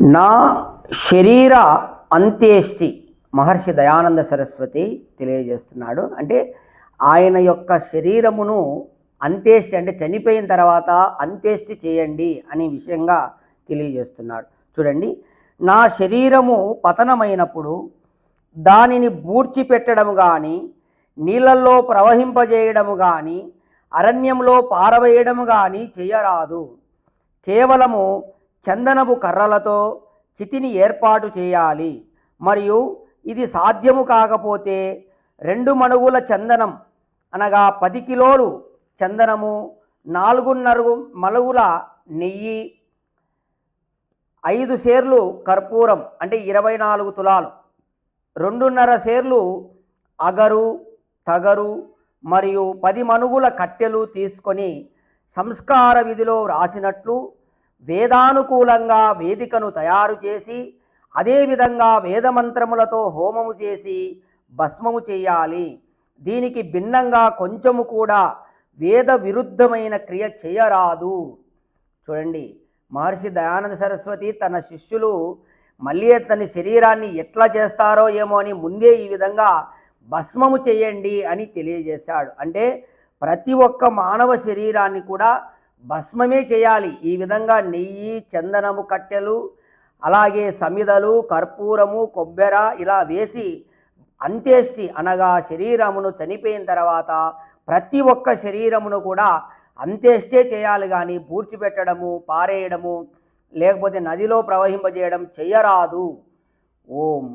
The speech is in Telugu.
నా శరీర అంత్యేష్టి మహర్షి దయానంద సరస్వతి తెలియజేస్తున్నాడు. అంటే ఆయన యొక్క శరీరమును అంత్యేష్టి అంటే చనిపోయిన తర్వాత అంత్యేష్టి చేయండి అనే విషయంగా తెలియజేస్తున్నాడు. చూడండి నా శరీరము పతనమైనప్పుడు దానిని బూడ్చిపెట్టడము కానీ నీళ్ళల్లో ప్రవహింపజేయడము కానీ అరణ్యంలో పారవేయడము కానీ చేయరాదు. కేవలము చందనపు కర్రలతో చితిని ఏర్పాటు చేయాలి. మరియు ఇది సాధ్యము కాకపోతే రెండు మణుగుల చందనం అనగా పది కిలోలు చందనము నాలుగున్నర మలుగుల నెయ్యి ఐదు సేర్లు కర్పూరం అంటే ఇరవై నాలుగు తులాలు రెండున్నర సేర్లు అగరు తగరు మరియు పది మనుగుల కట్టెలు తీసుకొని సంస్కార విధిలో రాసినట్లు వేదానుకూలంగా వేదికను తయారు చేసి అదేవిధంగా వేదమంత్రములతో హోమము చేసి భస్మము చేయాలి. దీనికి భిన్నంగా కొంచెము కూడా వేద విరుద్ధమైన క్రియ చేయరాదు. చూడండి మహర్షి దయానంద సరస్వతి తన శిష్యులు మళ్ళీ తన శరీరాన్ని ఎట్లా చేస్తారో ఏమో అని ముందే ఈ విధంగా భస్మము చేయండి అని తెలియజేశాడు. అంటే ప్రతి ఒక్క మానవ శరీరాన్ని కూడా భస్మమే చేయాలి. ఈ విధంగా నెయ్యి చందనము కట్టెలు అలాగే సమిదలు కర్పూరము కొబ్బెర ఇలా వేసి అంత్యేష్టి అనగా శరీరమును చనిపోయిన తర్వాత ప్రతి ఒక్క శరీరమును కూడా అంత్యేష్టే చేయాలి కానీ పూడ్చిపెట్టడము పారేయడము లేకపోతే నదిలో ప్రవహింపజేయడం చేయరాదు ఓం.